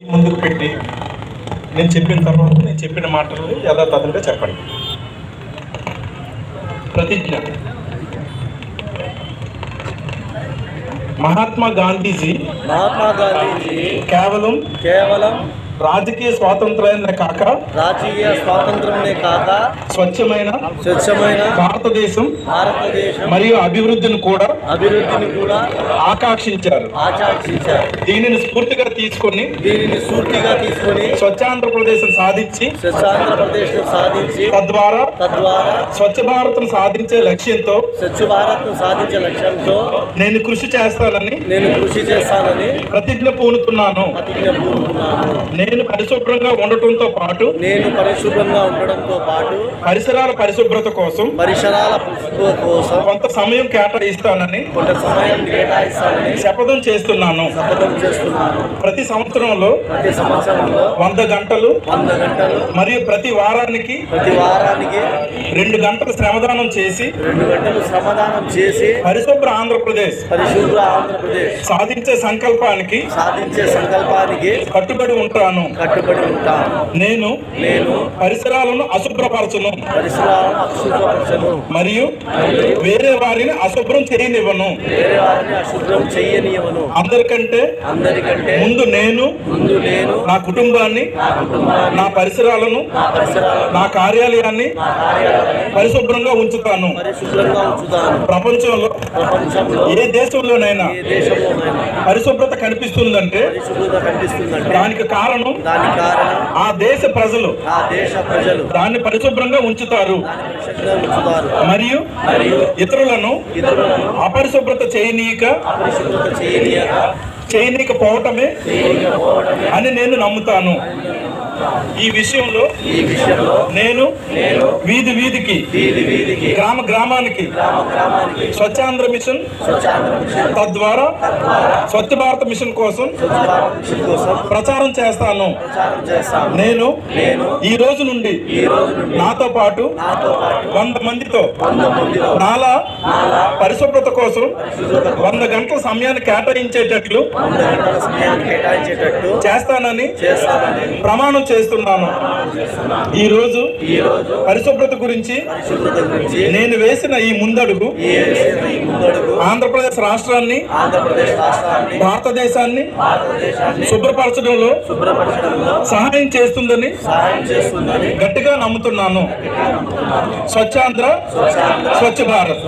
ముందుకు పెట్టి నేను చెప్పిన తర్వాత నేను చెప్పిన మాటలు యథాతథంగా చెప్పండి. ప్రతిజ్ఞ. మహాత్మా గాంధీజీ మహాత్మా గాంధీజీ కేవలం కేవలం రాజకీయ స్వాతంత్రాన్ని కాక రాజకీయ స్వాతంత్రంనే కాక స్వచ్ఛమైన స్వచ్ఛమైన భారతదేశం భారతదేశం మరియు అభివృద్ధిని కూడా అభివృద్ధిని కూడా ఆకాంక్షించారు. ఆకాంక్షించారు. దీనిని స్ఫూర్తిగా తీసుకొని దీనిని స్ఫూర్తిగా తీసుకొని స్వచ్ఛాంధ్రప్రదేశ్ సాధించి స్వచ్ఛాంధ్రప్రదేశ్ సాధించి తద్వారా తద్వారా స్వచ్ఛ భారత్ను సాధించే లక్ష్యంతో స్వచ్ఛ భారత్ సాధించే లక్ష్యంతో నేను కృషి చేస్తానని నేను కృషి చేస్తానని ప్రతిజ్ఞ పూనుతున్నాను. ప్రతిజ్ఞ పూనుకున్నాను. నేను పరిశుభ్రంగా ఉండటంతో పాటు నేను పరిశుభ్రంగా ఉండడంతో పాటు పరిసరాల పరిశుభ్రత కోసం పరిసరాల పరిశుభ్రత కోసం కొంత సమయం కేటాయిస్తానని కొంత సమయం కేటాయిస్తానని శపథం చేస్తున్నాను. శపథం చేస్తున్నాను. ప్రతి సంవత్సరంలో ప్రతి సంవత్సరంలో వంద గంటలు వంద గంటలు మరియు ప్రతి వారానికి ప్రతి వారానికి రెండు గంటలు శ్రమదానం చేసి రెండు గంటలు శ్రమదానం చేసి పరిశుభ్ర ఆంధ్రప్రదేశ్ పరిశుభ్ర ఆంధ్రప్రదేశ్ సాధించే సంకల్పానికి సాధించే సంకల్పానికి కట్టుబడి ఉంటాను. కట్టుబడి ఉంటాను. నేను నేను పరిసరాలను అశుభ్రపరచును. పరిసరాలను అశుభ్రపరచను. మరియు వేరే వారిని అశుభ్రం చేయనివ్వను. వేరే వారిని అశుభ్రం చెయ్యనీయవను అందరికంటే అందరికంటే ముందు నేను ముందు నేను నా కుటుంబాన్ని నా కుటుంబాన్ని నా పరిసరాలను నా కార్యాలయాన్ని నా కార్యాలయాన్ని పరిశుభ్రంగా ఉంచుతాను. ప్రపంచంలో ఏ దేశంలోనైనా పరిశుభ్రత కనిపిస్తుందంటే దానికి కారణం ఆ దేశ ప్రజలు. దాన్ని పరిశుభ్రంగా ఉంచుతారు. మరియు ఇతరులను అపరిశుభ్రత చేయనీయక అపరిశుభ్రత చేయనీయక చేయనీకపోవటమే చేయకపోవడమే అని నేను నమ్ముతాను. ఈ విషయంలో నేను వీధి వీధికి వీధి వీధికి గ్రామ గ్రామానికి గ్రామ గ్రామానికి స్వచ్ఛాంధ్ర మిషన్ తద్వారా స్వచ్ఛ భారత్ మిషన్ కోసం ప్రచారం చేస్తాను. నేను ఈ రోజు నుండి నాతో పాటు వంద మందితో నాలా పరిశుభ్రత కోసం వంద గంటల సమయాన్ని కేటాయించేటట్లు చేస్తానని ప్రమాణం చేస్తున్నాను. ఈ రోజు పరిశుభ్రత గురించి నేను వేసిన ఈ ముందడుగు ఆంధ్రప్రదేశ్ రాష్ట్రాన్ని భారతదేశాన్ని శుభ్రపరచడంలో సహాయం చేస్తుందని గట్టిగా నమ్ముతున్నాను. స్వచ్ఛాంధ్ర స్వచ్ఛ భారత్.